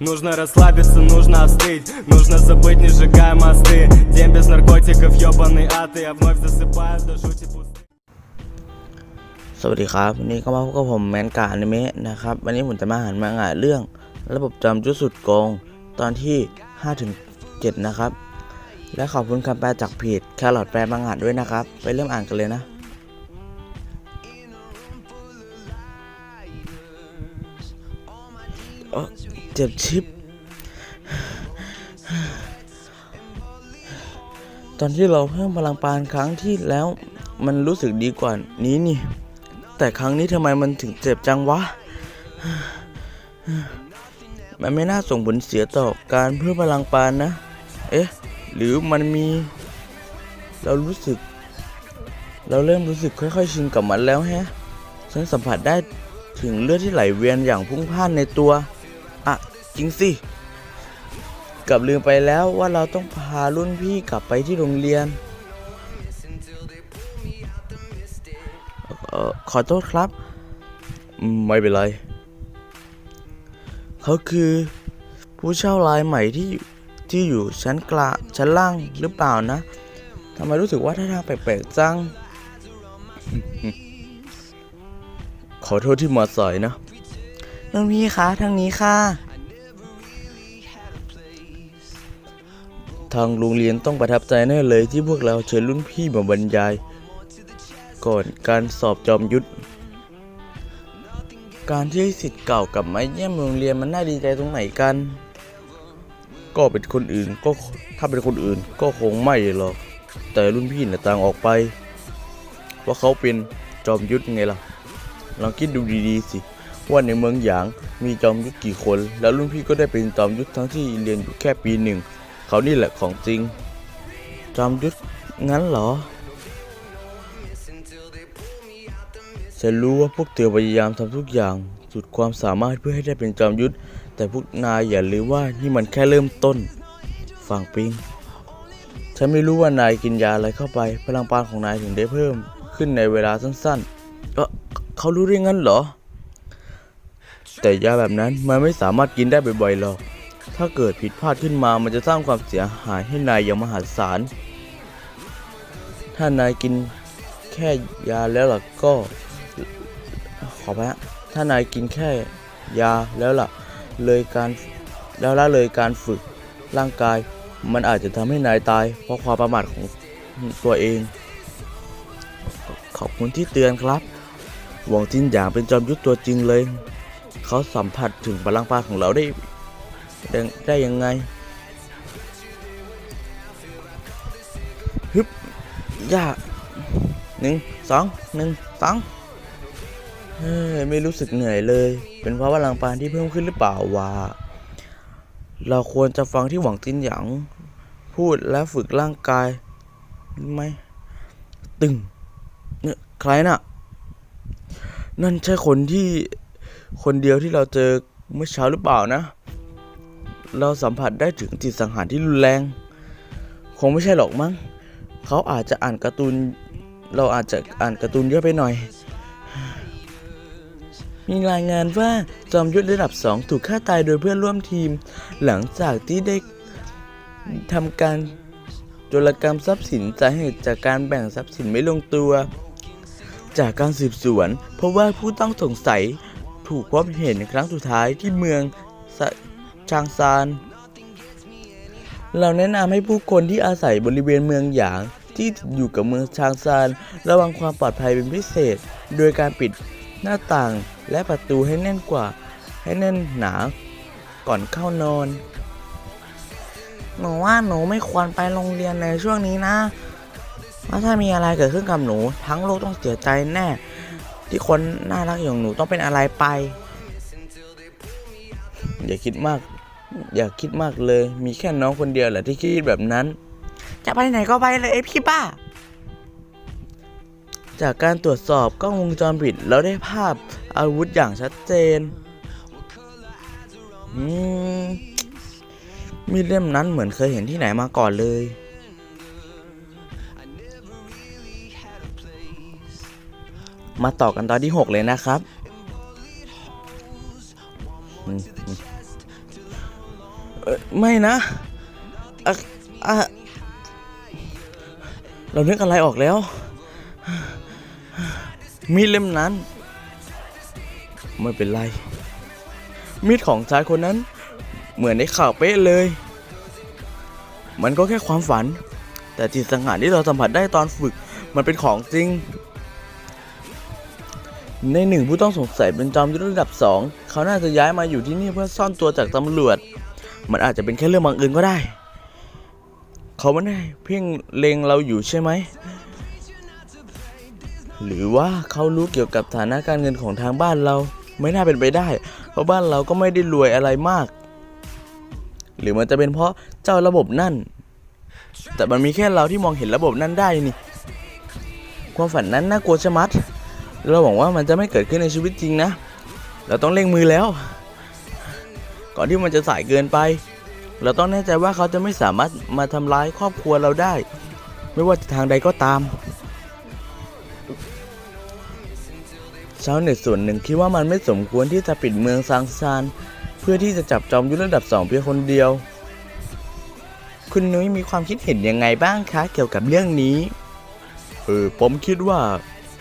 Нужно расслабиться, нужно остыть Нужно забыть, не сжигая мосты День без наркотиков, ёбаный ад И я вновь засыпаю до жути пусты สวัสดีครับ วันนี้ก็มาพบกับผมแมนกาอนิเมะนะครับ วันนี้ผมจะมาหันมาอ่านเรื่อง ระบบจำยุทธสุดโกง ตอนที่ 5-7 นะครับ และขอบคุณคำแปลจากเพจแครอทแปลมังงะด้วยนะครับ ไปเริ่มอ่านกันเลยนะ เจ็บชิปตอนที่เราเพิ่มพลังปานครั้งที่แล้ว มันรู้สึกดีกว่านี้นี่ แต่ครั้งนี้ทำไมมันถึงเจ็บจังวะ มันไม่น่าส่งผลเสียต่อการเพิ่มพลังปานนะ เอ๊ะ หรือมันมี เรารู้สึก เราเริ่มรู้สึกค่อยๆชินกับมันแล้วแฮะ ฉันสัมผัสได้ถึงเลือดที่ไหลเวียนอย่างพุ่งพ่านในตัว จริงสิกลับลืมไปแล้วว่าเราต้องพารุ่นพี่กลับไปที่โรงเรียนออขอโทษครับ ไม่เป็นไร เขาคือผู้เช่ารายใหม่ที่ที่อยู่ชั้นกลางชั้นล่างหรือเปล่านะทำไมรู้สึกว่าท่าทางแปลกๆจัง ขอโทษที่มาสายนะน้องพี่คะทางนี้ค่ะ ทางโรงเรียนต้องประทับใจแน่เลยที่พวกเราเชิญรุ่นพี่มาบรรยาย ก่อนการสอบจอมยุทธการที่สิทธิ์เก่ากลับมาเยี่ยมโรงเรียนมันน่าดีใจตรงไหนกัน ก็เป็นคนอื่นก็ถ้าเป็นคนอื่นก็คงไม่หรอก แต่รุ่นพี่น่ะต่างออกไปเพราะเขาเป็นจอมยุทธไงล่ะลองคิดดูดีๆสิว่าในเมืองหยางมีจอมยุทธกี่คน แล้วรุ่นพี่ก็ได้เป็นจอมยุทธทั้งที่เรียนอยู่แค่ปีหนึ่ง เขานี่แหละของจริง จอมยุทธงั้นเหรอ ฉันรู้ว่าพวกเธอพยายามทำทุกอย่างสุดความสามารถเพื่อให้ได้เป็นจอมยุทธแต่พวกนายอย่าลืมว่านี่มันแค่เริ่มต้น ฟังปิง ฉันไม่รู้ว่านายกินยาอะไรเข้าไป พลังปานของนายถึงได้เพิ่มขึ้นในเวลาสั้นๆเออเขารู้ได้งั้นเหรอ แต่ยาแบบนั้นมันไม่สามารถกินได้บ่อยๆหรอก ถ้าเกิดผิดพลาดขึ้นมามันจะสร้างความเสียหายให้นายอย่างมหาศาล ถ้านายกินแค่ยาแล้วล่ะก็ ขอไปฮะถ้านายกินแค่ยาแล้วล่ะ เลยการแล้วละเลยการฝึกร่างกาย มันอาจจะทำให้นายตาย เพราะความประมาทของตัวเอง ขอบคุณที่เตือนครับหวงจินหยางเป็นจอมยุทธตัวจริงเลย เขาสัมผัสถึงพลังปาของเราได้ ได้ได้ยังไงฮึบย่าหนึ่งสองหนึ่งสองเฮ้ยไม่รู้สึกเหนื่อยเลย เป็นเพราะพลังปานที่เพิ่มขึ้นหรือเปล่าวะเราควรจะฟังที่หวังจินหยางพูดและฝึกร่างกายไหมตึงเนี่ยใครน่ะ นั่นใช่คนที่คนเดียวที่เราเจอเมื่อเช้าหรือเปล่านะ เราสัมผัสได้ถึงจิตสังหารที่รุนแรง คงไม่ใช่หรอกมั้งเขาอาจจะอ่านการ์ตูน เราอาจจะอ่านการ์ตูนเยอะไปหน่อย มีรายงานว่าจอมยุทธระดับ2ถูกฆ่าตายโดยเพื่อนร่วมทีม หลังจากที่ได้ทำการโจรกรรมทรัพย์สินสาเหตุจากการแบ่งทรัพย์สินไม่ลงตัว จากการสืบสวนเพราะว่าผู้ต้องสงสัยถูกพบเห็นครั้งสุดท้ายที่เมืองส ชางซาน เราแนะนำให้ผู้คนที่อาศัยบริเวณเมืองหยางที่อยู่กับเมืองชางซาน ระวังความปลอดภัยเป็นพิเศษ โดยการปิดหน้าต่างและประตูให้แน่นกว่า ให้แน่นหนาก่อนเข้านอน หนูว่าหนูไม่ควรไปโรงเรียนในช่วงนี้นะเพราถ้ามีอะไรเกิดขึ้นกับหนู ทั้งโลกต้องเสียใจแน่ ที่คนน่ารักอย่างหนูต้องเป็นอะไรไป อย่าคิดมาก อย่าคิดมากเลย มีแค่น้องคนเดียวแหละที่คิดแบบนั้น จะไปไหนก็ไปเลยไอพี่ป้า จากการตรวจสอบกล้องวงจรปิดแล้วได้ภาพอาวุธอย่างชัดเจนอืมมีดเล่มนั้นเหมือนเคยเห็นที่ไหนมาก่อนเลย มาต่อกันตอนที่ 6 เลยนะครับ ไม่นะอะอะเรานึกอะไรออกแล้ว มีดเล่มนั้น ไม่เป็นไร มีดของชายคนนั้น เหมือนในข่าวเป๊ะเลย มันก็แค่ความฝัน แต่จิตสังหารที่เราสัมผัสได้ตอนฝึก มันเป็นของจริง ในหนึ่งผู้ต้องสงสัยเป็นจอมยุทธระดับสอง เขาน่าจะย้ายมาอยู่ที่นี่เพื่อซ่อนตัวจากตำรวจ มันอาจจะเป็นแค่เรื่องบังเอิญก็ได้ เขาไม่ได้เพ่งเลงเราอยู่ใช่ไหม หรือว่าเขารู้เกี่ยวกับฐานะการเงินของทางบ้านเรา ไม่น่าเป็นไปได้ เพราะบ้านเราก็ไม่ได้รวยอะไรมาก หรือมันจะเป็นเพราะเจ้าระบบนั่น แต่มันมีแค่เราที่มองเห็นระบบนั่นได้นี่ ความฝันนั้นน่ากลัวชะมัด เราหวังว่ามันจะไม่เกิดขึ้นในชีวิตจริงนะ เราต้องเร่งมือแล้ว ก่อนที่มันจะสายเกินไป เราต้องแน่ใจว่าเขาจะไม่สามารถมาทำร้ายครอบครัวเราได้ ไม่ว่าจะทางใดก็ตามชาวเน็ตส่วนหนึ่งคิดว่ามันไม่สมควรที่จะปิดเมืองซางซาน เพื่อที่จะจับจอมยุทธระดับสองเพียงคนเดียว คุณนุ้ยมีความคิดเห็นยังไงบ้างคะ เกี่ยวกับเรื่องนี้ เออผมคิดว่า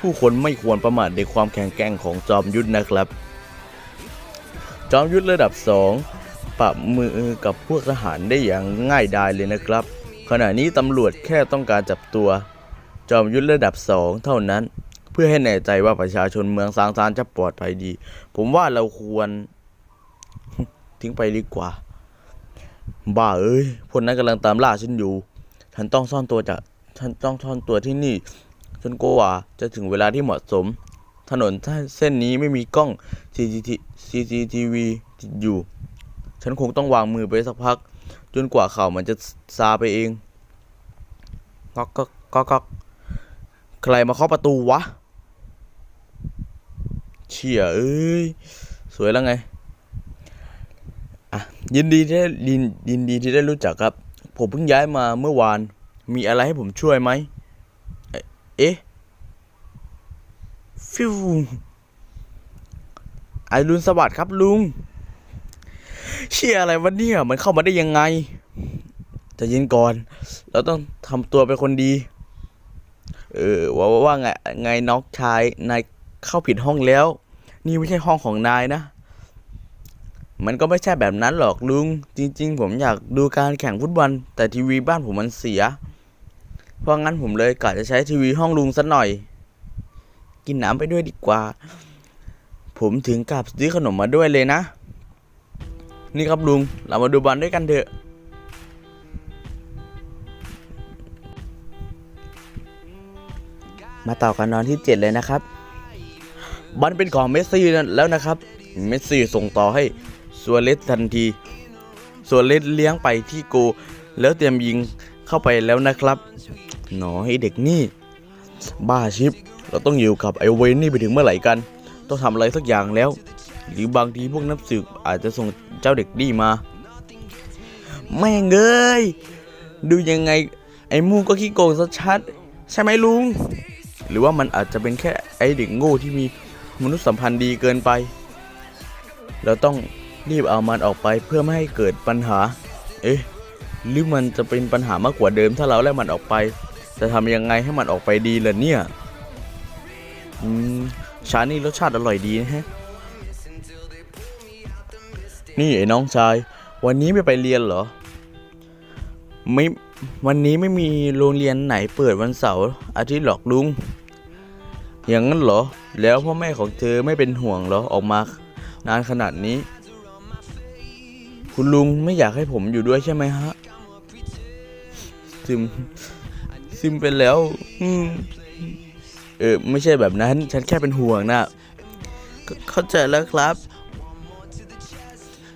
ผู้คนไม่ควรประมาทในความแข็งแกร่งของจอมยุทธนะครับ จอมยุทธระดับสองปรับมือกับพวกทหารได้อย่างง่ายดายเลยนะครับ ขณะนี้ตำรวจแค่ต้องการจับตัว จอมยุทธระดับสองเท่านั้น เพื่อให้แน่ใจว่าประชาชนเมืองซางซานจะปลอดภัยดี ผมว่าเราควร ทิ้งไปดีกว่า บ้าเอ้ยพวกนั้นกำลังตามล่าฉันอยู่ ฉันต้องซ่อนตัวจากฉันต้องซ่อนตัวที่นี่จนกว่าจะถึงเวลาที่เหมาะสม ถนนเส้นนี้ไม่มีกล้อง CCTV อยู่ ฉันคงต้องวางมือไปสักพัก จนกว่าเข่ามันจะซาไปเองก๊อกก๊อกก๊อกก๊อกใครมาเคาะประตูวะเชี่ยเอ้ย สวยแล้วไง อะ ยินดีที่ได้ยินยินดีที่ได้รู้จักครับ ผมเพิ่งย้ายมาเมื่อวาน มีอะไรให้ผมช่วยไหม เอ๊ะ ฟิวไอรุนสวัสดิ์ครับลุง เชี่ยอะไรวะเนี่ย มันเข้ามาได้ยังไงจะย็นก่อน เราต้องทำตัวเป็นคนดี เออว่าว่าว่าไงไงน้องชายนายเข้าผิดห้องแล้ว นี่ไม่ใช่ห้องของนายนะ มันก็ไม่ใช่แบบนั้นหรอกลุง จริง ๆ ผมอยากดูการแข่งฟุตบอลแต่ทีวีบ้านผมมันเสีย เพราะงั้นผมเลยกะจะใช้ทีวีห้องลุงสักหน่อย กินน้ำไปด้วยดีกว่า ผมถึงกับซื้อขนมมาด้วยเลยนะ นี่ครับลุง เรามาดูบอลด้วยกันเถอะ มาต่อกันนอนที่ 7 เลยนะครับ บอลเป็นของเมสซี่แล้วนะครับ เมสซี่ส่งต่อให้ซัวเลสทันทีซัวเลสเลี้ยงไปที่โก แล้วเตรียมยิงเข้าไปแล้วนะครับ หนอให้เด็กนี่ บ้าชิป เราต้องอยู่กับไอเวนนี่ไปถึงเมื่อไหร่กัน ต้องทำอะไรสักอย่างแล้ว หรือบางทีพวกนักสืบอาจจะส่งเจ้าเด็กดีมา แม่งเอ้ยดูยังไงไอ้มูก็ขี้โกงซะชัด ใช่ไหมลุง หรือว่ามันอาจจะเป็นแค่ไอเด็กโง่ที่มีมนุษยสัมพันธ์ดีเกินไป เราต้องรีบเอามันออกไปเพื่อไม่ให้เกิดปัญหา เอ๊ะ หรือมันจะเป็นปัญหามากกว่าเดิมถ้าเราไล่มันออกไป จะทำยังไงให้มันออกไปดีล่ะเนี่ย อืมชานี่รสชาติอร่อยดีนะฮะ นี่ไอ้น้องชาย วันนี้ไม่ไปเรียนเหรอ ไม่ วันนี้ไม่มีโรงเรียนไหนเปิดวันเสาร์อาทิตย์หรอกลุง อย่างนั้นเหรอ แล้วพ่อแม่ของเธอไม่เป็นห่วงเหรอออกมานานขนาดนี้ คุณลุงไม่อยากให้ผมอยู่ด้วยใช่ไหมฮะซิมซิมเป็นแล้ว อืม เออไม่ใช่แบบนั้น ฉันแค่เป็นห่วงนะเข้าใจแล้วครับ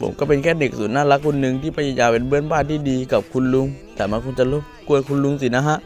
ผมก็เป็นแค่เด็กสุดน่ารักคนหนึ่งที่พยายามเป็นเพื่อนบ้านที่ดีกับคุณลุง แต่มันคงจะรบกวนคุณลุงสินะฮะ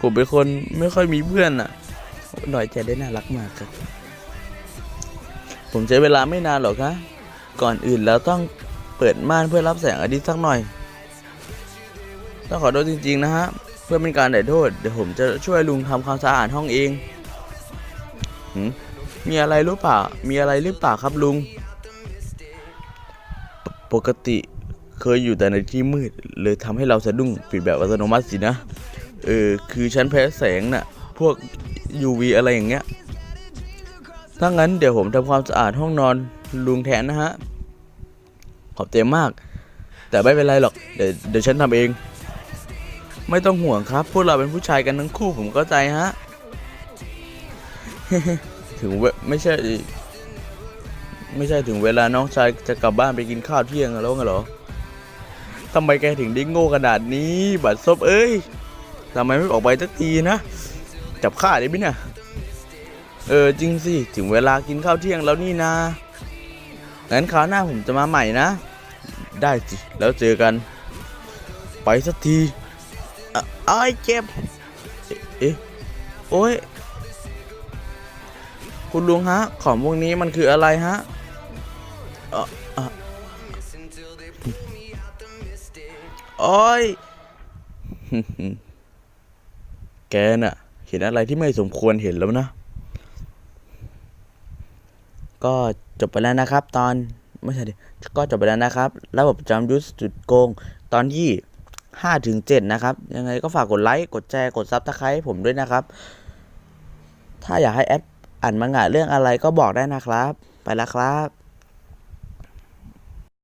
ผมเป็นคนไม่ค่อยมีเพื่อนอะหน่อยใจได้น่ารักมากครับ ผมใช้เวลาไม่นานหรอกนะก่อนอื่นเราต้องเปิดม่านเพื่อรับแสงอาทิตย์สักหน่อย ต้องขอโทษจริง ๆ นะฮะ พื่อเป็นการไถ่โทษ เดี๋ยวผมจะช่วยลุงทำความสะอาดห้องเองหืมมีอะไรหรือเปล่า มีอะไรหรือเปล่าครับลุง ปกติเคยอยู่แต่ในที่มืด เลยทำให้เราสะดุ้งปิดแบบอัตโนมัติสินะ เออ คือฉันแพ้แสงน่ะ พวก UV อะไรอย่างเงี้ย ถ้างั้นเดี๋ยวผมทำความสะอาดห้องนอนลุงแทนนะฮะ ขอบใจมาก แต่ไม่เป็นไรหรอก เดี๋ยวเดี๋ยวฉันทำเอง ไม่ต้องห่วงครับ พวกเราเป็นผู้ชายกันทั้งคู่ผมเข้าใจฮะ ถึงเวไม่ใช่ ไม่ใช่ถึงเวลาน้องชายจะกลับบ้านไปกินข้าวเที่ยงแล้วไงเหรอทำไมแกถึงได้โง่ขนาดนี้ บัดซบเอ้ยทำไมไม่ออกไปสักทีนะ จับข้าได้ไหมเนี่ย เออจริงสิ ถึงเวลากินข้าวเที่ยงแล้วนี่นะงั้นคราวหน้าผมจะมาใหม่นะ ได้สิ แล้วเจอกัน ไปสักที อ้ยเจ็บเอ๊ะเอ๊ะ โอ้ย คุณลุงฮะ ของพวกนี้มันคืออะไรฮะอ่ออ่อโอ้ย แกน่ะ เห็นอะไรที่ไม่สมควรเห็นแล้วนะ ก็จบไปแล้วนะครับ ตอน ไม่ใช่ดิก็จบไปแล้วนะครับ ระบบจำยุทธจุดโกง ตอนที่ ห้าถึงเจ็ดนะครับ ยังไงก็ฝากกดไลค์ กดแชร์ กดซับสไครต์ผมด้วยนะครับ ถ้าอยากให้แอดอ่านมังงะเรื่องอะไรก็บอกได้นะครับ ไปแล้วครับ